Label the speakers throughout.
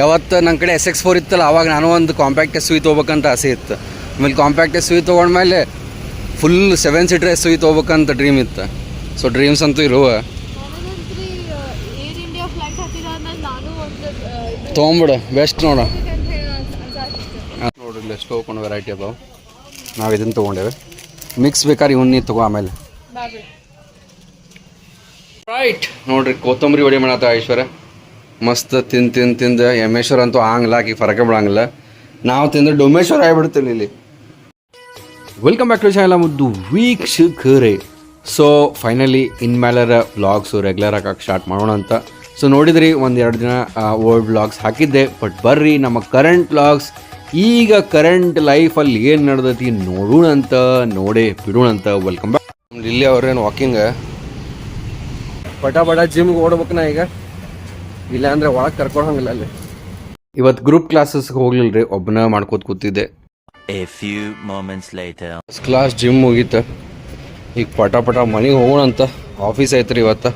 Speaker 1: ಯಾವತ್ತು ನನ್ನ ಕಡೆ ಎಸ್ ಎಕ್ಸ್ ಫೋರ್ ಇತ್ತಲ್ಲ ಅವಾಗ ನಾನು ಒಂದು ಕಾಂಪ್ಯಾಕ್ಟ್ ಎಸ್ ವಿ ತೊಗೋಬೇಕಂತ ಆಸೆ ಇತ್ತು. ಆಮೇಲೆ compact S V ತೊಗೊಂಡ್ಮೇಲೆ full seven seater S V ತೊಗೋಬೇಕಂತ dream ಇತ್ತು. ಸೊ ಡ್ರೀಮ್ಸ್ ಅಂತೂ ಇರುವ. ತೊಗೊಂಬಿಡು ಬೆಸ್ಟ್ ನೋಡ. ನೋಡ್ರಿ ಇಲ್ಲಿ ಎಷ್ಟು ತೊಗೊಂಡು ವೆರೈಟಿ ಅದಾವೆ. ನಾವು ಇದನ್ನು ತೊಗೊಂಡೇವೆ. ಮಿಕ್ಸ್ ಬೇಕಾದ್ರೆ ಇವನ್ನ ನೀವು ತಗೋ ಆಮೇಲೆ. ರೈಟ್ ನೋಡ್ರಿ ಕೊತ್ತಂಬರಿ ಒಡೆ ಮಾಡತ್ತ ಐಶ್ವರ್ಯ. ಮಸ್ತ್ ತಿಂದು ತಿಂದು ತಿಂದು ಯಮೇಶ್ವರ ಅಂತೂ ಆಂಗ್ಲ ಆಕಿ ಫರಕ ಬಿಡಂಗಿಲ್ಲ. ನಾವು ತಿಂದ್ರೆ ಡೊಮೇಶ್ವರ ಆಗಿಬಿಡ್ತೀವಿ ಇಲ್ಲಿ. ವೆಲ್ಕಮ್ ಬ್ಯಾಕ್ ಟು ಚಾನಲ್ ಮುದ್ದು ವೀಕ್ಷಕರೇ. ಸೊ ಫೈನಲಿ ಇನ್ಮೇಲರ ವ್ಲಾಗ್ಸು ರೆಗ್ಯುಲರ್ ಹಾಕಕ್ಕೆ ಸ್ಟಾರ್ಟ್ ಮಾಡೋಣ ಅಂತ. ಸೊ ನೋಡಿದ್ರಿ ಒಂದು ಎರಡು ದಿನ ಓಲ್ಡ್ ವ್ಲಾಗ್ಸ್ ಹಾಕಿದ್ದೆ. ಬಟ್ ಬರ್ರಿ ನಮ್ಮ ಕರೆಂಟ್ ವ್ಲಾಗ್ಸ್ ಈಗ ಕರೆಂಟ್ ಲೈಫಲ್ಲಿ ಏನು ನಡೆದೈತಿ ನೋಡೋಣ ಅಂತ ನೋಡೇ ಬಿಡೋಣ ಅಂತ. ವೆಲ್ಕಮ್ ಬ್ಯಾಕ್ ಇಲ್ಲಿ ಅವ್ರೇನು ವಾಕಿಂಗ್ ಪಟ ಪಟ ಜಿಮ್ಗೆ ಓಡ್ಬೇಕು ನಾ ಈಗ. ಇಲ್ಲ ಅಂದ್ರೆ ಒಳಗೆ ಕರ್ಕೊಂಡು ಹಂಗಿಲ್ಲ ಅಲ್ಲಿ. ಇವತ್ತು ಗ್ರೂಪ್ ಕ್ಲಾಸಸ್ಗೆ ಹೋಗ್ಲಿಲ್ಲ ರೀ ಒಬ್ಬನ ಮಾಡ್ಕೋತ ಕೂತಿದ್ದೆ. ಕ್ಲಾಸ್ ಜಿಮ್ ಮುಗೀತ. ಈಗ ಪಟ ಪಟ ಮನೆಗೆ ಹೋಗೋಣ ಅಂತ ಆಫೀಸ್ ಐತ್ರಿ ಇವತ್ತು.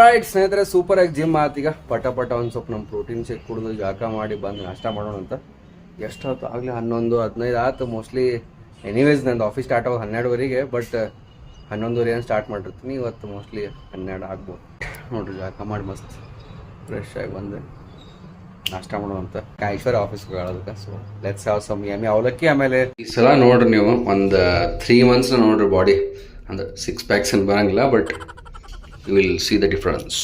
Speaker 1: ರೈಟ್ ಸ್ನೇಹಿತರೆ ಸೂಪರ್ ಆಗಿ ಜಿಮ್ ಆತೀಗ ಪಟ ಪಟ ಒಂದು ಸ್ವಲ್ಪ ನಮ್ಮ ಪ್ರೋಟೀನ್ ಶೇಕ್ ಕುಡಿದು ಜಾಕ ಮಾಡಿ ಬಂದು ನಾಷ್ಟ ಮಾಡೋಣ ಅಂತ ಎಷ್ಟು ಹೊತ್ತು ಆಗಲಿ? ಹನ್ನೊಂದು ಹದಿನೈದು ಆಯ್ತು ಮೋಸ್ಟ್ಲಿ ಎನಿವೇಸ್ ನಂದು ಆಫೀಸ್ ಸ್ಟಾರ್ಟ್ ಆಗೋದು ಹನ್ನೆರಡುವರೆಗೆ ಬಟ್ ಹನ್ನೊಂದುವರೆ ಏನು ಸ್ಟಾರ್ಟ್ ಮಾಡಿರ್ತೀನಿ. ಇವತ್ತು ಮೋಸ್ಟ್ಲಿ ಹನ್ನೆರಡು ಆಗ್ಬೋದು. ನೋಡ್ರಿ ಜಾಕ ಮಾಡಿ ಮಸ್ತ್. ಫ್ರೆಶ್ ಆಗಿ ಬಂದೆ ನಾಷ್ಟ ಮಾಡುವಂತ. ಐಶ್ವರ್ಯ ಆಫೀಸ್ಗೆ ಹೋಗೋದಕ್ಕೆ ಸೊ ಲೆಟ್ಸ್ ಹಾವ್ ಸಮ್ ಎಮ್ಮೆ ಅವಲಕ್ಕಿ ಆಮೇಲೆ ಈ ಸಲ ನೋಡ್ರಿ ನೀವು, ಒಂದು ತ್ರೀ ಮಂತ್ಸ್ ನೋಡ್ರಿ ಬಾಡಿ ಅಂದ್ರೆ ಸಿಕ್ಸ್ ಪ್ಯಾಕ್ಸ್ ಏನು ಬರಂಗಿಲ್ಲ but you will see the difference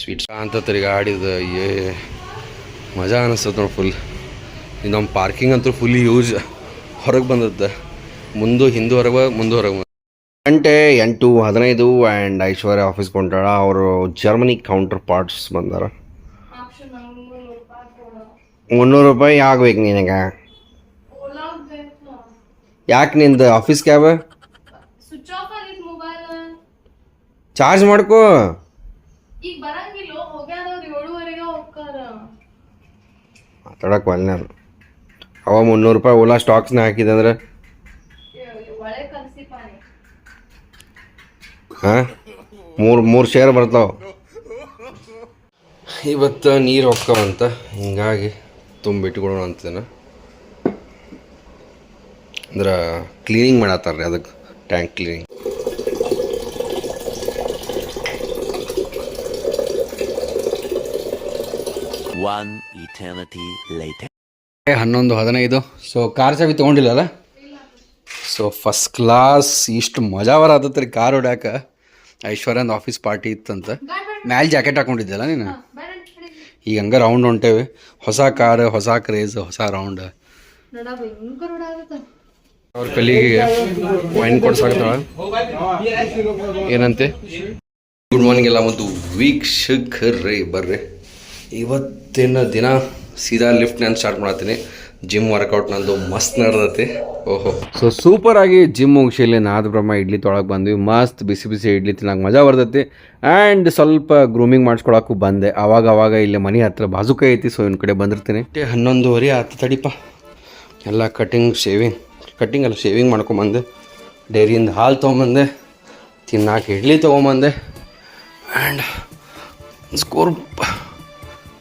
Speaker 1: sweets ಅಂತ ತಿರುಗಾಡಿದ ಏ, ಮಜಾ ಅನಿಸ್ತದೆ ನೋಡಿ ಫುಲ್ ನಮ್ಮ ಪಾರ್ಕಿಂಗ್ ಅಂತೂ ಫುಲ್ ಯೂಸ್ ಹೊರಗೆ ಬಂದದ್ದು. ಮುಂದೆ, ಹಿಂದೂ ಹೊರಗೆ ಮುಂದೆ ಹೊರಗೆ ಗಂಟೆ ಎಂಟು, ಹದಿನೈದು ಆ್ಯಂಡ್ ಐಶ್ವರ್ಯ ಆಫೀಸ್ಗೆ ಹೊಂಟಾಳ. ಅವರು ಜರ್ಮನಿ ಕೌಂಟರ್ ಪಾರ್ಟ್ಸ್ ಬಂದಾರ.
Speaker 2: ಮುನ್ನೂರು ರೂಪಾಯಿ
Speaker 1: ಆಗ್ಬೇಕು ನಿನಗೆ. ಯಾಕೆ ನಿಂದು ಆಫೀಸ್ ಕ್ಯಾಬ್ ಚಾರ್ಜ್ ಮಾಡ್ಕೋ. ಮಾತಾಡಕ್ಕೆ ಒಲ್ನಾರು ಅವ ಮುನ್ನೂರು ರೂಪಾಯಿ ಓಲಾ ಸ್ಟಾಕ್ಸ್ನ ಹಾಕಿದೆ ಅಂದ್ರೆ ಹಾಂ? ಮೂರು ಮೂರು ಶೇರ್ ಬರ್ತಾವೆ. ಇವತ್ತು ನೀರು ಹೊಕ್ಕವಂತ. ಹಿಂಗಾಗಿ ತುಂಬಿಟ್ಕೊಡೋಣ ಅಂತೇನ ಅಂದ್ರೆ ಕ್ಲೀನಿಂಗ್ ಮಾಡತ್ತಾರ್ರಿ ಅದಕ್ಕೆ tank cleaning
Speaker 3: One eternity later.
Speaker 1: ಹನ್ನೊಂದು ಹದಿನೈದು. ಸೊ ಕಾರ್ ಚಾವಿ ತೊಗೊಂಡಿಲ್ಲಲ್ಲ ಸೊ ಫಸ್ಟ್ ಕ್ಲಾಸ್ ಇಷ್ಟು ಮಜಾ ಬರತ್ತರಿ ಕಾರ್ ಹೊಡ್ಯಾಕ. ಐಶ್ವರ್ಯಂದು ಆಫೀಸ್ ಪಾರ್ಟಿ ಇತ್ತಂತ. ಮ್ಯಾಲೆ ಜಾಕೆಟ್ ಹಾಕೊಂಡಿದ್ದಲ್ಲ ನೀನು? ಈಗ ಹಂಗೆ ರೌಂಡ್ ಹೊಂಟೇವೆ. ಹೊಸ ಕಾರ್ ಹೊಸ ಕ್ರೇಜ್ ಹೊಸ ರೌಂಡ್ ಅವ್ರ ಕಲಿಗೆ ವೈನ್ ಕೊಡ್ಸಾಕತ ಏನಂತೆ? ಗುಡ್ ಮಾರ್ನಿಂಗ್ ಎಲ್ಲ ಮತ್ತು ವೀಕ್ಷಕರೇ ಬರ್ರಿ. ಇವತ್ತಿನ ದಿನ ಸೀದಾ ಲಿಫ್ಟ್ ನಾನು ಸ್ಟಾರ್ಟ್ ಮಾಡತ್ತೀನಿ. ಜಿಮ್ ವರ್ಕೌಟ್ ನಂದು ಮಸ್ತ್ ನಡ್ದತಿ. ಓಹೋ. ಸೊ ಸೂಪರ್ ಆಗಿ ಜಿಮ್ ಮುಗಿಸಿ ಇಲ್ಲಿ ನಾದ ಬ್ರಹ್ಮ ಇಡ್ಲಿ ತೊಳಗೆ ಬಂದ್ವಿ. ಮಸ್ತ್ ಬಿಸಿ ಬಿಸಿ ಇಡ್ಲಿ ತಿನ್ನಕ್ಕೆ ಮಜಾ ಬರ್ತೈತಿ. ಆ್ಯಂಡ್ ಸ್ವಲ್ಪ ಗ್ರೂಮಿಂಗ್ ಮಾಡಿಸ್ಕೊಳಕ್ಕೂ ಬಂದೆ. ಅವಾಗ ಅವಾಗ ಇಲ್ಲಿ ಮನೆ ಹತ್ರ ಬಾಜುಕ ಐತಿ ಸೊ ಇನ್ನು ಕಡೆ ಬಂದಿರ್ತೀನಿ. ಹನ್ನೊಂದುವರೆ ಆತು ತಡಿಪ. ಎಲ್ಲ ಕಟಿಂಗ್ ಶೇವಿಂಗ್ ಕಟ್ಟಿಂಗ್ ಅಲ್ಲ ಶೇವಿಂಗ್ ಮಾಡ್ಕೊಂಬಂದೆ. ಡೈರಿಯಿಂದ ಹಾಲು ತೊಗೊಂಬಂದೆ. ತಿನ್ನಕ್ಕೆ ಇಡ್ಲಿ ತೊಗೊಂಬಂದೆ. ಆ್ಯಂಡ್ ಸ್ಕೋರ್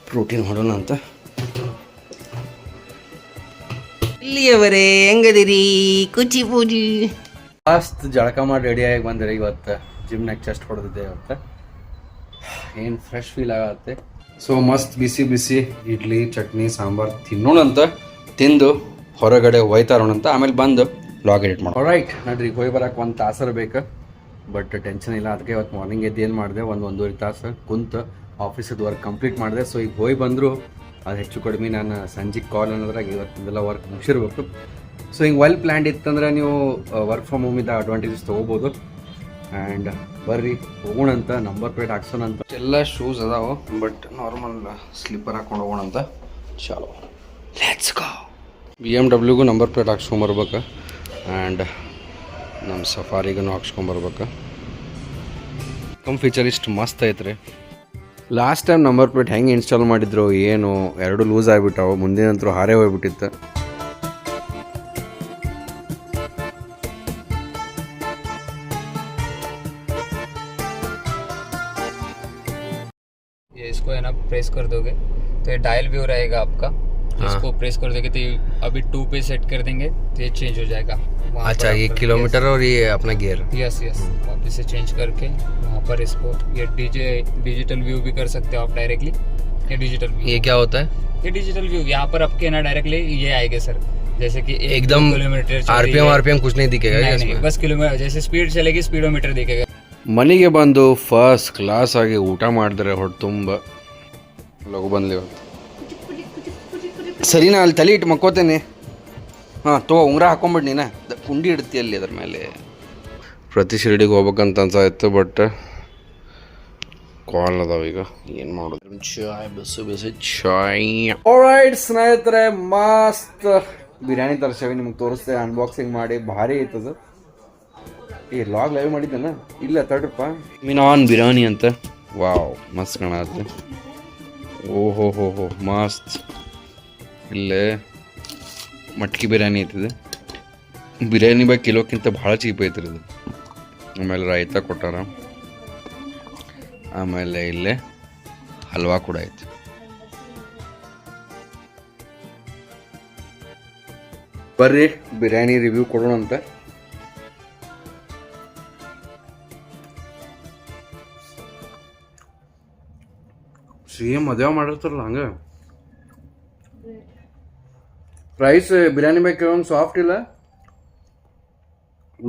Speaker 1: ಪ್ರೋಟೀನ್ ಹೊಡೋಣ ಅಂತ
Speaker 4: ಇಲ್ಲಿಯವರೇ ಹೆಂಗದಿರಿ ಕುಚಿ ಪೂಜಿ.
Speaker 1: ಮಸ್ತ್ ಜಳಕ ಮಾಡಿ ರೆಡಿಯಾಗಿ ಬಂದಿರಿ ಇವತ್ತು. ಜಿಮ್ನಾಗ ಚೆಸ್ಟ್ ಹೊಡೆದಿದ್ದೆ ಇವತ್ತು. ಏನು ಫ್ರೆಶ್ ಫೀಲ್ ಆಗತ್ತೆ? ಸೊ ಮಸ್ತ್ ಬಿಸಿ ಬಿಸಿ ಇಡ್ಲಿ, ಚಟ್ನಿ, ಸಾಂಬಾರು ತಿನ್ನೋಣ ಅಂತ ತಿಂದು ಹೊರಗಡೆ ಹೋಯ್ತಾರೋಣ ಅಂತ ಆಮೇಲೆ ಬಂದು ಲಾಗ್ ಎಡಿಟ್ ಮಾಡಿ ರೈಟ್ ನಡ್ರಿ, ಹೋಗಿ ಬರಕ್ಕೆ ಒಂದು ತಾಸರ ಬೇಕು. ಬಟ್ ಟೆನ್ಷನ್ ಇಲ್ಲ ಅದಕ್ಕೆ ಇವತ್ತು ಮಾರ್ನಿಂಗ್ ಎದ್ದು ಏನು ಮಾಡಿದೆ? ಒಂದು ಒಂದೂವರೆ ತಾಸು ಕುಂತು ಆಫೀಸದ ವರ್ಕ್ ಕಂಪ್ಲೀಟ್ ಮಾಡಿದೆ. ಸೊ ಈಗ ಹೋಗಿ ಬಂದರು ಅದು ಹೆಚ್ಚು ಕಡಿಮೆ ನಾನು ಸಂಜೆ ಕಾಲ್ ಅನ್ನೋದ್ರಾಗ ಇವತ್ತಿಂದೆಲ್ಲ ವರ್ಕ್ ಮುಗಿಸಿರ್ಬೇಕು. ಸೊ ಹಿಂಗೆ ವೆಲ್ ಪ್ಲ್ಯಾಂಡ್ ಇತ್ತಂದ್ರೆ ನೀವು ವರ್ಕ್ ಫ್ರಮ್ ಹೋಮಿಂದ ಅಡ್ವಾಂಟೇಜಸ್ ತೊಗೋಬೋದು. ಆ್ಯಂಡ್ ಬರ್ರಿ, ಹೋಗೋಣ ಅಂತ ನಂಬರ್ ಪ್ಲೇಟ್ ಹಾಕ್ಸೋಣ ಅಂತ. ಎಲ್ಲ ಶೂಸ್ ಅದಾವೆ ಬಟ್ ನಾರ್ಮಲ್ ಸ್ಲೀಪರ್ ಹಾಕೊಂಡು ಹೋಗೋಣ ಅಂತ. ಚಲೋ ಲೆಟ್ಸ್ ಗೋ ಬಿ ಎಂ ಡಬ್ಲ್ಯೂಗೂ ನಂಬರ್ ಪ್ಲೇಟ್ ಹಾಕ್ಸ್ಕೊಂಬರ್ಬೇಕು ಆ್ಯಂಡ್ ನಮ್ಮ ಸಫಾರಿಗೂ ಹಾಕ್ಸ್ಕೊಂಬರ್ಬೇಕು ಕಮ್ ಫೀಚರ್ ಇಷ್ಟು ಮಸ್ತ್ ಐತ್ರಿ. ಲಾಸ್ಟ್ ಟೈಮ್ ನಂಬರ್ ಪ್ಲೇಟ್ ಹೆಂಗೆ ಇನ್ಸ್ಟಾಲ್ ಮಾಡಿದ್ರು ಏನು ಎರಡು ಲೂಸ್ ಆಗಿಬಿಟ್ಟವು ಮುಂದಿನಂತರೂ ಹಾರೇ ಹೋಗ್ಬಿಟ್ಟಿತ್ತು
Speaker 5: ये इसको है ना प्रेस कर दोगे तो तो ये डायल व्यू रहेगा आपका तो इसको प्रेस कर देंगे तो ये अभी टू पे सेट कर देंगे तो ये चेंज हो जाएगा वहाँ
Speaker 1: अच्छा
Speaker 5: पर
Speaker 1: ये
Speaker 5: आपका-
Speaker 1: किलोमीटर और ये अपना गियर
Speaker 5: यस यस वापस से चेंज करके वहाँ पर इसको ये डीजे डिजिटल व्यू भी कर सकते हो आप डायरेक्टली ये डिजिटल व्यू
Speaker 1: ये क्या होता है
Speaker 5: ये डिजिटल व्यू यहाँ पर आपके ना डायरेक्टली ये आएगा सर जैसे कि एक
Speaker 1: एकदम
Speaker 5: दो किलोमीटर चल रही
Speaker 1: आरपीएम
Speaker 5: है।
Speaker 1: आरपीएम कुछ नहीं दिखेगा क्या
Speaker 5: नहीं नहीं
Speaker 1: इसमें
Speaker 5: बस किलोमीटर जैसे स्पीड चलेगी स्पीडोमीटर दिखेगा
Speaker 1: ಮನೆಗೆ ಬಂದು ಫಸ್ಟ್ ಕ್ಲಾಸ್ ಆಗಿ ಊಟ ಮಾಡಿದ್ರೆ ಹೊಟ್ಟೆ ತುಂಬ ಲಘು ಬಂದ್ಲಿ ಇವತ್ತು ಸರಿನಾ ಅಲ್ಲಿ ತಲೆ ಇಟ್ಟು ಮಕ್ಕೋತೇನೆ ಹಾಂ ತಗೋ ಉಂಗ್ರ ಹಾಕೊಂಬಿಡ್ ನೀನ ದ- ಕುಂಡಿ ಇಡ್ತಿ ಅಲ್ಲಿ ಅದ್ರ ಮೇಲೆ? ಪ್ರತಿ ಶಿರಡಿಗೆ ಹೋಗ್ಬೇಕಂತ ಅನ್ಸಾಯ್ತು ಬಟ್ ಕಾಲ್ ಅದಾವ ಈಗ. ಏನು ಮಾಡೋದು? ಚಾಯ್ ಬಿಸಿ ಬಿಸಿ ಚಾಯ್. ರೈಟ್ ಸ್ನೇಹಿತರೆ ಮಸ್ತ್. ಬಿರಿಯಾನಿ ತರ್ಸೇವಿ ನಿಮ್ಗೆ ತೋರಿಸ್ತೇವೆ ಅನ್ಬಾಕ್ಸಿಂಗ್ ಮಾಡಿ ಭಾರಿ ಐತದು ಏ ಲಾಗ್ ಲೈವ್ ಮಾಡಿದ್ದಲ್ಲ? ಇಲ್ಲ ತಡ್ರಪ್ಪ ಆನ್ ಬಿರಿಯಾನಿ ಅಂತ. ವಾವ್ ಮಸ್ತ್ ಕಾಣತ್ತೆ ಓಹೋ ಹೋ ಹೋ ಮಸ್ತ್. ಇಲ್ಲೇ ಮಟ್ಕಿ ಬಿರಿಯಾನಿ ಐತಿದೆ ಬಿರಿಯಾನಿ ಬಾಯ್ ಕಿಲೋಕ್ಕಿಂತ ಭಾಳ ಚೀಪ್ ಐತ್ರಿ ಇದು. ಆಮೇಲೆ ರಾಯ್ತ ಕೊಟ್ಟಾರ. ಆಮೇಲೆ ಇಲ್ಲೇ ಹಲ್ವಾ ಕೂಡ ಐತಿ. ಬರ್ರಿ ಬಿರಿಯಾನಿ ರಿವ್ಯೂ ಕೊಡೋಣ ಅಂತ. ಸೇಮ್ ಮದುವೆ ಮಾಡಿರ್ತಾರಲ್ಲ ಹಂಗೆ? ರೈಸ್ ಬಿರಿಯಾನಿ ಬೇಕು ಸಾಫ್ಟ್ ಇಲ್ಲ?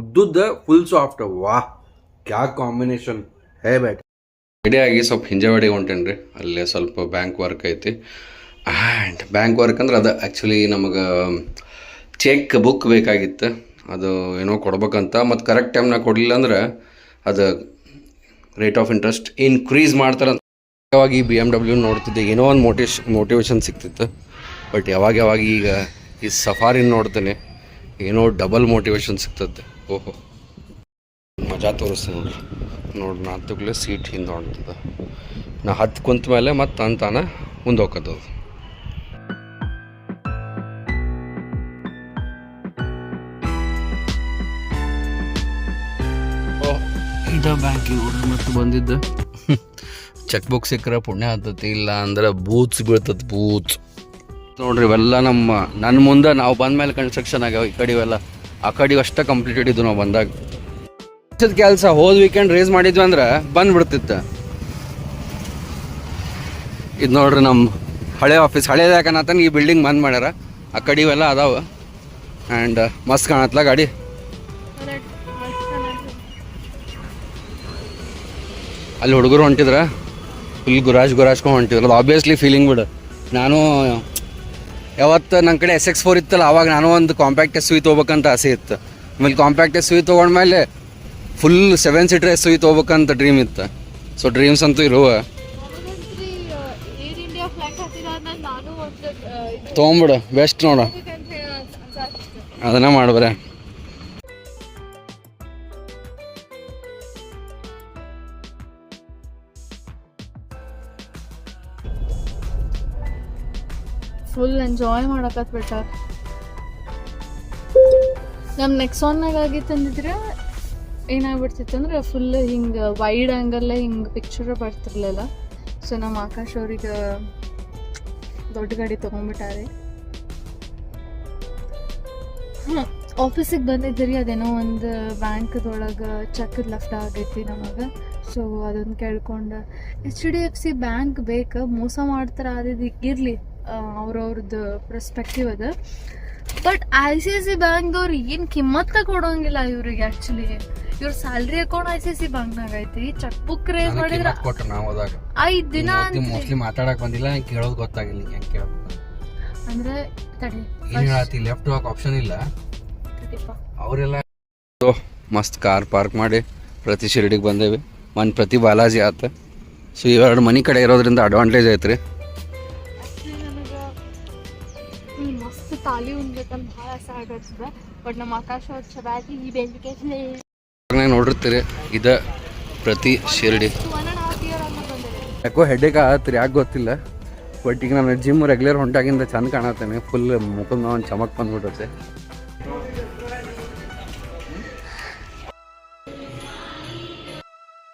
Speaker 1: ಉದ್ದುದ್ದ ಫುಲ್ ಸಾಫ್ಟ್ ವಾಹ್ ಕ್ಯಾ ಕಾಂಬಿನೇಷನ್ ಹೇ ಬ್ಯಾಟ್ ರೆಡಿ ಆಗಿ ಸ್ವಲ್ಪ ಹಿಂಜವಾಡಿಗೆ ಹೊಂಟೇನ್ರಿ. ಅಲ್ಲೇ ಸ್ವಲ್ಪ ಬ್ಯಾಂಕ್ ವರ್ಕ್ ಐತಿ. ಆ್ಯಂಡ್ ಬ್ಯಾಂಕ್ ವರ್ಕ್ ಅಂದ್ರೆ ಅದು ಆ್ಯಕ್ಚುಲಿ ನಮಗೆ ಚೆಕ್ ಬುಕ್ ಬೇಕಾಗಿತ್ತು. ಅದು ಏನೋ ಕೊಡ್ಬೇಕಂತ. ಮತ್ತು ಕರೆಕ್ಟ್ ಟೈಮ್ನಾಗ ಕೊಡಲಿಲ್ಲ ಅಂದ್ರೆ ಅದು ರೇಟ್ ಆಫ್ ಇಂಟ್ರೆಸ್ಟ್ ಇನ್ಕ್ರೀಸ್ ಮಾಡ್ತಾರೆ ಯಾವಾಗ ಈ ಬಿ ಎಂ ಡಬ್ಲ್ಯೂ ನೋಡ್ತಿದ್ದೆ, ಏನೋ ಒಂದು ಮೋಟಿವೇಶ್ ಮೋಟಿವೇಶನ್ ಸಿಗ್ತಿತ್ತು ಬಟ್ ಯಾವಾಗ ಯಾವಾಗ ಈಗ ಈ ಸಫಾರಿನ ನೋಡ್ತೇನೆ, ಏನೋ ಡಬಲ್ ಮೋಟಿವೇಶನ್ ಸಿಗ್ತದೆ ಓಹೋ. ಮಜಾ ತೋರಿಸ್ತೀನಿ ನೋಡ್ರಿ ನೋಡ್ರಿ ನಾ ಹತ್ತಕ್ಲೆ ಸೀಟ್ ಹಿಂದೆ ಹೊಂಟದ ನಾ ಹತ್ತು ಕುಂತ ಮೇಲೆ ಮತ್ತೆ ಅಂತಾನ ಮುಂದೆ ಹೋಗ್ತದ ಇದ ಬ್ಯಾಂಕಿಗೆ ನೋಡ್ರಿ ಮತ್ತೆ ಬಂದಿದ್ದ? ಚೆಕ್ ಬುಕ್ ಸಿಕ್ಕರೆ ಪುಣ್ಯ ಆಗ್ತತಿ ಇಲ್ಲ ಅಂದ್ರೆ ಬೂತ್ಸ್ ಬೀಳ್ತದೆ ಬೂತ್ಸ್ ನೋಡ್ರಿ ಇವೆಲ್ಲ ನಮ್ಮ ನನ್ನ ಮುಂದೆ ನಾವು ಬಂದ ಮೇಲೆ ಕನ್ಸ್ಟ್ರಕ್ಷನ್ ಆಗ್ಯಾವ ಈ ಕಡೆ ಇವೆಲ್ಲ. ಆ ಕಡೆ ಅಷ್ಟೇ ಕಂಪ್ಲೀಟೆಡ್ ಇದ್ದು ನಾವು ಬಂದಾಗ. ಕೆಲಸ ಹೋದ ವೀಕೆಂಡ್ ರೇಸ್ ಮಾಡಿದ್ವಿ ಅಂದ್ರೆ ಬಂದ್ಬಿಡ್ತಿತ್ತು. ಇದು ನೋಡ್ರಿ ನಮ್ಮ ಹಳೆ ಆಫೀಸ್ ಹಳೇದು ಯಾಕನ್ನತಾನ ಈ ಬಿಲ್ಡಿಂಗ್ ಬಂದ್ ಮಾಡ್ಯಾರ. ಆ ಕಡೆ ಇವೆಲ್ಲ ಅದಾವ. ಆ್ಯಂಡ್ ಮಸ್ತ್ ಕಾಣತ್ಲ ಗಾಡಿ. ಅಲ್ಲಿ ಹುಡುಗರು ಹೊಂಟಿದ್ರ? ಫುಲ್ ಗುರಾಜ್ ಗುರಾಜ್ಕೊಂಡು ಹೊಂಟಿದ್ರು ಅದು ಆಬ್ವಿಯಸ್ಲಿ ಫೀಲಿಂಗ್ ಬಿಡು. ನಾನು ಯಾವತ್ತು ನನ್ನ ಕಡೆ ಎಸ್ ಎಕ್ಸ್ ಫೋರ್ ಇತ್ತಲ್ಲ ಅವಾಗ ನಾನು ಒಂದು ಕಾಂಪ್ಯಾಕ್ಟ್ ಎಸ್ ವಿ ತೊಗೋಬೇಕಂತ ಆಸೆ ಇತ್ತು. ಆಮೇಲೆ compact S V ತೊಗೊಂಡ್ಮೇಲೆ full seven seater S V ತೊಗೋಬೇಕಂತ dream ಇತ್ತು. ಸೊ ಡ್ರೀಮ್ಸ್ ಅಂತೂ ಇರುವ.
Speaker 2: ಒಂದು ಇದು
Speaker 1: ತೊಗೊಂಬಿಡು ಬೆಸ್ಟ್ ನೋಡು. ಅದನ್ನ ಮಾಡ್ಬರೆ
Speaker 2: ಫುಲ್ ಎಂಜಾಯ್ ಮಾಡಕತ್ ಬಿಟ್ಟ. ನಮ್ಮ ನೆಕ್ಸಾನ್ನಾಗ ಆಗಿ ತಂದಿದ್ರೆ ಏನಾಗ್ಬಿಡ್ತಿತ್ತು ಅಂದ್ರೆ ಫುಲ್ ಹಿಂಗೆ ವೈಡ್ ಆಂಗಲ್ ಹಿಂಗೆ ಪಿಕ್ಚರ್ ಬರ್ತಿರ್ಲಿಲ್ಲ. ಸೊ ನಮ್ಮ ಆಕಾಶ್ ಅವ್ರಿಗೆ ದೊಡ್ಡ ಗಾಡಿ ತೊಗೊಂಡ್ಬಿಟ್ಟಾರೆ. ಹಾಂ ಆಫೀಸಿಗೆ ಬಂದಿದ್ದೀರಿ, ಅದೇನೋ ಒಂದು ಬ್ಯಾಂಕ್ದೊಳಗೆ ಚೆಕ್ ಲೆಫ್ಟ್ ಆಗೈತಿ ನಮಗೆ. ಸೊ ಅದನ್ನು ಕೇಳ್ಕೊಂಡು H D F C bank ಬೇಕು? ಮೋಸ ಮಾಡ್ತಾರೆ ಅದು ಇರಲಿ. ಅವ್ರವ್ರದ್ದು ಪ್ರಸ್ಪೆಕ್ಟಿವ್ ಅದ. But I C I C ಬ್ಯಾಂಕ್ದವ್ರು ಏನು ಕಿಮ್ಮತ್ತ ಕೊಡೋಂಗಿಲ್ಲ ಇವ್ರಿಗೆ ಆ್ಯಕ್ಚುಲಿ ಇವ್ರ salary account I C I C ಬ್ಯಾಂಕ್ನಾಗ ಐತಿ. ಚೆಕ್ ಬುಕ್ ರೇಸ್ ಮಾಡಿದ್ರೆ
Speaker 1: ಕೊಟ್ರು ನಾವು ಹೋದಾಗ.
Speaker 2: ಐದು ದಿನ
Speaker 1: ಮೋಸ್ಟ್ಲಿ ಮಾತಾಡಕ್ ಬಂದಿಲ್ಲ ಕೇಳೋದು ಗೊತ್ತಾಗಿಲ್ಲ ಹೆಂಗೆ ಕೇಳಬೇಕು
Speaker 2: ಅಂದ್ರೆ ತಡಿ.
Speaker 1: ಏನು ಹೇಳತ್ತಿ ಲೆಫ್ಟ್ ಹೋಗಕ್ಕೆ ಆಪ್ಷನ್ ಇಲ್ಲ. ಅವರೆಲ್ಲ ಮಸ್ತ್ ಕಾರ್ ಪಾರ್ಕ್ ಮಾಡಿ ಪ್ರತಿ ಶಿರಡಿಗೆ ಬಂದೇವಿ. ಒಂದು ಪ್ರತಿ ಬಾಲಾಜಿ ಆತ. ಸೊ ಇವೆರಡು ಮನೆ ಕಡೆ ಇರೋದ್ರಿಂದ ಅಡ್ವಾಂಟೇಜ್ ಐತ್ರಿ.
Speaker 2: ಭಾಳ ಬಟ್ ನಮ್ಮ ಆಕಾಶ ಈ
Speaker 1: ನೋಡಿರ್ತೀರಿ ಇದ ಪ್ರತಿ ಶಿರಡಿ. ಯಾಕೋ ಹೆಡ್ಡೇಕ್ ಆಗತ್ರಿ ಯಾಕೆ ಗೊತ್ತಿಲ್ಲ. ಬಟ್ ಈಗ ನಾನು ಜಿಮ್ ರೆಗ್ಯುಲರ್ ಹೊಂಟಾಗಿಂದ ಚಂದ ಕಾಣತ್ತೇನೆ. ಫುಲ್ ಮುಖದ ಒಂದು ಚಮಕ್ ಬಂದ್ಬಿಡುತ್ತೆ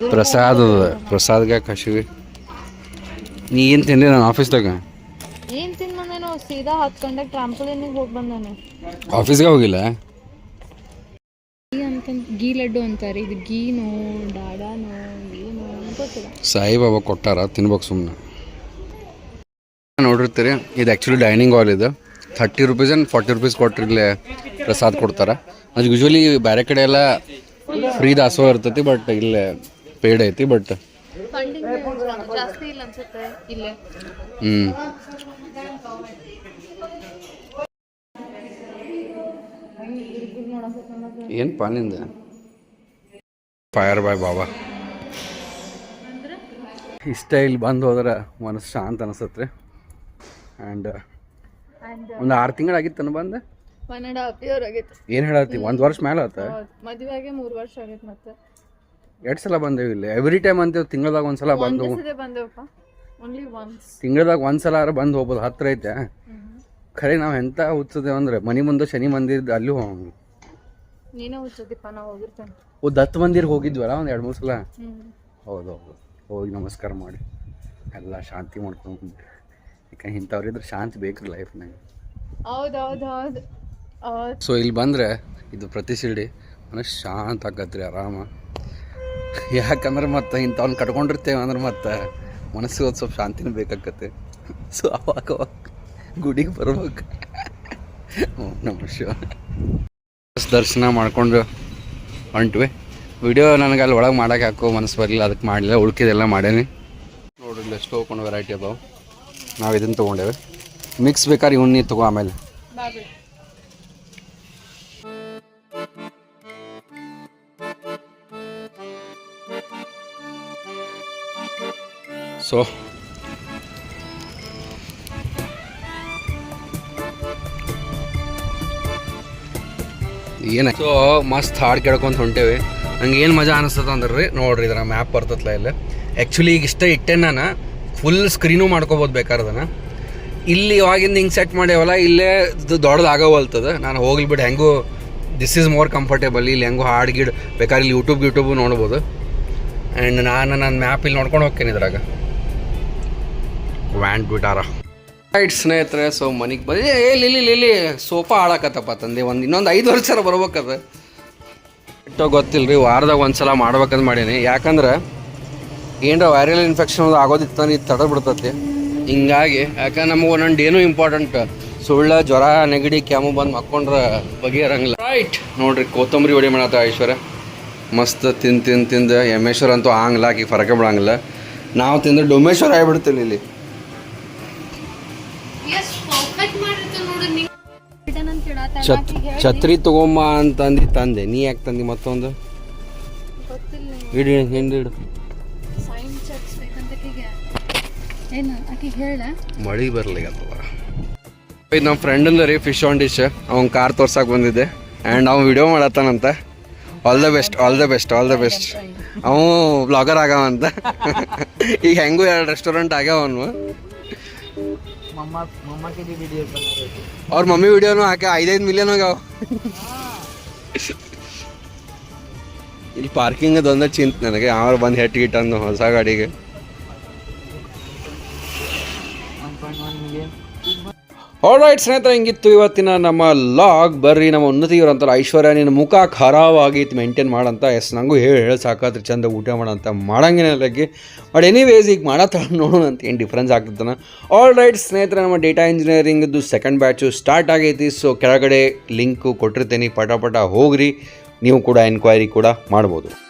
Speaker 1: ಪ್ರಸಾದ ಅದ ಪ್ರಸಾದ್ಗೆ ಕಶಿವಿ ನೀ ಏನು ತಿಂದೆ ನಾನು ಆಫೀಸ್ದಾಗ
Speaker 2: ತಿನ್ ಹತ್ತು ಗಂಟೆಗೆ ಟ್ರಾಂಪೋಲಿನಿಗೆ ಹೋಗಿ ಬಂದಾನೆ
Speaker 1: ಆಫೀಸ್ಗೆ ಹೋಗಿಲ್ಲ?
Speaker 2: ಗೀ ಅಂತ ಗೀ ಲಡ್ಡು ಅಂತಾರೆ. ಇದು ಗೀನೋ ಡಾಡಾನೋ ಏನು ಗೊತ್ತಿಲ್ಲ.
Speaker 1: ಸಾಯಿಬಾಬಾ ಕೊಟ್ಟಾರ ತಿನ್ಬೇಕು ಸುಮ್ಮನೆ ನೋಡಿರ್ತೀರಿ ಇದು ಆ್ಯಕ್ಚುಲಿ ಡೈನಿಂಗ್ ಹಾಲ್ ಇದು. Thirty rupees and forty rupees ಕೊಟ್ಟಿರಲಿ prasad ಕೊಡ್ತಾರೆ. ಅದು ಯೂಶ್ವಲಿ ಬೇರೆ ಕಡೆ ಎಲ್ಲ ಫ್ರೀ ದಾಸೋಹ ಇರ್ತೈತಿ ಬಟ್ ಇಲ್ಲೇ ಪೇಡ್ ಐತಿ ಬಟ್
Speaker 2: ಫಂಡಿಂಗ್ ಜಾಸ್ತಿ ಇಲ್ಲ ಅನ್ಸುತ್ತೆ ಇಲ್ಲೇ.
Speaker 1: ಹ್ಞೂ ಏನು ಪಾನಿಂದ ಫೈರ್ ಬಾಯ್ ಬಾಬಾ ಇಷ್ಟ ಇಲ್ಲಿ ಬಂದು ಹೋದ್ರೆ ಮನಸ್ಸು ಶಾಂತ ಅನಿಸತ್ತೆ ರೀ. ಆ್ಯಂಡ್
Speaker 2: ಆ್ಯಂಡ್
Speaker 1: ಒಂದು ಆರು ತಿಂಗಳಾಗಿತ್ತು ಬಂದು.
Speaker 2: ಒನ್ ಆ್ಯಂಡ್ ಹಾಫ್ ಇಯರ್ ಆಗೈತೆ
Speaker 1: ಏನು ಹೇಳತ್ತಿ? ಒಂದು ವರ್ಷ ಮೇಲೆ ಆತ?
Speaker 2: ಮದುವೆಗೆ ಮೂರು ವರ್ಷ ಆಗೈತೆ ಮತ್ತೆ.
Speaker 1: ಎರಡು ಸಲ ಬಂದೇವಿ ಇಲ್ಲಿ? ಎವ್ರಿ ಟೈಮ್ ಅಂತೇವೆ ತಿಂಗಳದಾಗ ಒಂದು ಸಲ ಬಂದು
Speaker 2: ಬಂದೇವಪ್ಪ. ಓನ್ಲಿ ಒನ್ಸ್
Speaker 1: ತಿಂಗಳದಾಗ ಒಂದು ಸಲ ಆರ ಬಂದು ಹೋಗ್ಬೋದು ಹತ್ರ ಐತೆ. ಖರೆ ನಾವು ಎಂತ ಹುಚ್ಚದೇವಂದ್ರೆ ಮನಿ ಮನೆ ಮುಂದೆ ಶನಿ ಮಂದಿರ ಅಲ್ಲಿ ಹೋಗಂಗಿಲ್ಲ.
Speaker 2: ನೀನೇ ಹುಚ್ಚದಿಪ್ಪ ನಾವು ಹೋಗಿರ್ತೇನೆ
Speaker 1: ಓ ದತ್ ಮಂದಿರ್ಗೆ ಹೋಗಿದ್ವಲ್ಲ ಒಂದು ಎರಡು ಮೂರು ಸಲ?
Speaker 2: ಹ್ಞೂ
Speaker 1: ಹೌದು ಹೌದು ಹೋಗಿ ನಮಸ್ಕಾರ ಮಾಡಿ. ಎಲ್ಲ ಶಾಂತಿ ಮಾಡ್ಕೊಂಡು ಯಾಕಂದ್ರೆ ಇಂಥವ್ರಿದ್ರೆ ಶಾಂತಿ ಬೇಕ್ರಿ ಲೈಫ್ನಾಗ
Speaker 2: ಹೌದು ಹೌದು
Speaker 1: ಸೊ ಇಲ್ಲಿ ಬಂದ್ರೆ ಇದು ಪ್ರತಿ ಸಿಡಿ ಮನಸ್ಸು ಶಾಂತ ಆಗತ್ತೆ ರೀ ಆರಾಮ. ಯಾಕಂದ್ರೆ ಮತ್ತೆ ಇಂಥವ್ನ ಕಟ್ಕೊಂಡಿರ್ತೇವೆ ಅಂದ್ರೆ ಮತ್ತೆ ಮನಸ್ಸಿಗೆ ಒಂದು ಸ್ವಲ್ಪ ಶಾಂತಿನೂ ಬೇಕಾಗತ್ತೆ ಸೊ ಅವಾಗ ಅವಾಗ ಗುಡಿಗೆ ಬರ್ಬೇಕು. ಓ ನಮಸ್ಕಾರ ಶಿವ ದರ್ಶನ ಮಾಡಿಕೊಂಡು ಹೊಂಟ್ವಿ. ವಿಡಿಯೋ ನನಗೆ ಅಲ್ಲಿ ಒಳಗೆ ಮಾಡೋಕೆ ಹಾಕೋ ಮನಸ್ಸು ಬರಲಿಲ್ಲ ಅದಕ್ಕೆ ಮಾಡಲಿಲ್ಲ, ಉಳ್ಕಿದೆಲ್ಲ ಮಾಡೇನಿ. ನೋಡ್ರಿ ಇಲ್ಲಿ ಎಷ್ಟು ವೆರೈಟಿ ಅದಾವೆ. ನಾವು ಇದನ್ನು ತೊಗೊಂಡೇವೆ. ಮಿಕ್ಸ್ ಬೇಕಾದ್ರೆ ಇವನ್ನ ತಗೋ ಆಮೇಲೆ. ಸೊ ಏನ ಸೊ ಮಸ್ತ್ ಹಾಡು ಕೇಳ್ಕೊಂತ ಹೊಂಟೇವಿ. ನಂಗೆ ಏನು ಮಜಾ ಅನಿಸ್ತದ ಅಂದ್ರೆ ರೀ ನೋಡ್ರಿ ಇದರ ಮ್ಯಾಪ್ ಬರ್ತತ್ಲ ಇಲ್ಲ. ಆ್ಯಕ್ಚುಲಿ ಈಗ ಇಷ್ಟ ಇಟ್ಟೆ ನಾನು ಫುಲ್ ಸ್ಕ್ರೀನು ಮಾಡ್ಕೋಬೋದು ಬೇಕಾರ್ದನ ಇಲ್ಲಿ ಇವಾಗಿಂದ ಹಿಂಗೆ ಸೆಟ್ ಮಾಡ್ಯಾವಲ್ಲ, ಇಲ್ಲೇ ಇದು ದೊಡ್ಡದಾಗವಲ್ತದ ನಾನು ಹೋಗ್ಲಿ ಬಿಡು, ಹೆಂಗೂ ದಿಸ್ ಈಸ್ ಮೋರ್ ಕಂಫರ್ಟೇಬಲ್ ಇಲ್ಲಿ ಹೆಂಗೂ ಹಾಡು ಗಿಡ್ ಬೇಕಾದ್ರೆ ಇಲ್ಲಿ ಯೂಟ್ಯೂಬ್ ಯೂಟ್ಯೂಬು ನೋಡ್ಬೋದು. ಆ್ಯಂಡ್ ನಾನು ನನ್ನ ಮ್ಯಾಪ್ ಇಲ್ಲಿ ನೋಡ್ಕೊಂಡು ಹೋಗ್ತೇನೆ ಇದ್ರಾಗ. ವ್ಯಾಂಡ್ ಬಿಟ್ಟಾರ ರೈಟ್ ಸ್ನೇಹಿತರೆ, ಸೊ ಮನೆಗೆ ಬಂದು ಏ ಲಿಲಿ ಲಿಲಿ ಸೋಫಾ ಹಾಳಾಕತ್ತಪ್ಪ ತಂದೆ, ಒಂದು ಇನ್ನೊಂದು ಐದು ವರ್ಷ ಬರ್ಬೇಕದ. ಇಟ್ಟೋ ಗೊತ್ತಿಲ್ಲ ರೀ ವಾರದಾಗ ಒಂದು ಸಲ ಮಾಡ್ಬೇಕಂತ ಮಾಡೀನಿ. ಯಾಕಂದ್ರೆ, ಏನರ ವೈರಲ್ ಇನ್ಫೆಕ್ಷನ್ ಅದು ಆಗೋದಿತ್ತು ಇದು ತಡ ಬಿಡ್ತತಿ ಹಿಂಗಾಗಿ ಯಾಕಂದ್ರೆ ನಮಗೆ ಒಂದೊಂದು ಏನೂ ಇಂಪಾರ್ಟೆಂಟ್ ಸುಳ್ಳ, ಜ್ವರ, ನೆಗಡಿ, ಕೆಮ್ಮು ಬಂದು ಮಕ್ಕೊಂಡ್ರೆ ಬಗೆಹರಂಗಿಲ್ಲ ರೈಟ್ ನೋಡ್ರಿ, ಕೊತ್ತಂಬರಿ ಹೊಡಿ ಮಾಡತ್ತ ಐಶ್ವರ್ಯ. ಮಸ್ತ್ ತಿಂದು ತಿಂದು ತಿಂದು ಯಮೇಶ್ವರ ಅಂತೂ ಆಗಲ್ಲ ಆಕಿ ಫರಕೆ ಬಿಡಂಗಿಲ್ಲ. ನಾವು ತಿಂದು ಡೊಮೇಶ್ವರ ಆಗಿಬಿಡ್ತೀವಿ ಇಲ್ಲಿ. ಛತ್ ಛತ್ರಿ ತಗೊಂಬ ಅಂತಂದು ತಂದೆ. ನೀ ಯಾಕೆ ತಂದಿ ಮತ್ತೊಂದು?
Speaker 2: ಗೊತ್ತಿಲ್ಲ
Speaker 1: ಹಿಂದಿಡು ಮಳಿ ಇಡು
Speaker 2: ಸೈನ್ ಚೆಕ್ಸ್ ಬೇಕಂತ ಆಕಿಗೆ ಏನು ಆಕಿಗೆ ಹೇಳ.
Speaker 1: ಮಳೆ ಬರಲಿ ಅಥವಾ ಇದು ನಮ್ಮ ಫ್ರೆಂಡ್ ರೀ ಫಿಶ್ ಆನ್ ಡಿಶ್ ಅವನ್ ಕಾರ್ ತೋರ್ಸಕ್ಕೆ ಬಂದಿದ್ದೆ. ಆ್ಯಂಡ್ ಅವ್ನು video ಮಾಡತ್ತಾನಂತ. All the best all the best all the best ಅವು ಬ್ಲಾಗರ್ ಆಗವಂತ ಈಗ ಹೆಂಗೂ ಎರಡು ರೆಸ್ಟೋರೆಂಟ್ ಅವ್ರ ಮಮ್ಮಿ ವಿಡಿಯೋನು ಹಾಕಿ ಐದೈದು ಮಿಲಿಯನ್ ಹೋಗ್ಯಾವ. ಇಲ್ಲಿ ಪಾರ್ಕಿಂಗ್ ಅದೊಂದೇ ಚಿಂತ ನನಗೆ. ಅವ್ರು ಬಂದು ಹೆಟ್ ಗಿಟ್ ಅಂದು ಹೊಸ ಗಾಡಿಗೆ. ಆಲ್ರೈಟ್ ಸ್ನೇಹಿತರೆ, ಹಿಂಗಿತ್ತು ಇವತ್ತಿನ ನಮ್ಮ ಲಾಗ್. ಬರ್ರಿ, ನಮ್ಮ ಉನ್ನತಿ ಇವರು ಅಂತಾರೆ ಐಶ್ವರ್ಯ, ನಿನ್ನ ಮುಖ ಖರಾಬಾಗಿತ್ತು ಮೇಂಟೈನ್ ಮಾಡಂತ. ಎಸ್, ನಂಗೂ ಹೇಳಿ ಹೇಳಿ ಸಾಕಾದ್ರೆ ಚಂದ ಊಟ ಮಾಡಂತ. ಲಗ್ಗೆ ಬಟ್ ಎನಿವೇಸ್ ಈಗ ಮಾಡತ್ತ ನೋಡೋಣ ಅಂತ ಏನು ಡಿಫ್ರೆನ್ಸ್ ಆಗ್ತದನ. ಆಲ್ ರೈಟ್ ಸ್ನೇಹಿತರೆ, ನಮ್ಮ ಡೇಟಾ ಇಂಜಿನಿಯರಿಂಗ್ದು ಸೆಕೆಂಡ್ ಬ್ಯಾಚು ಸ್ಟಾರ್ಟ್ ಆಗೈತಿ. ಸೊ ಕೆಳಗಡೆ ಲಿಂಕು ಕೊಟ್ಟಿರ್ತೇನೆ. ಪಟ ಪಟ ಹೋಗ್ರಿ. ನೀವು ಕೂಡ ಎನ್ಕ್ವೈರಿ ಕೂಡ ಮಾಡ್ಬೋದು.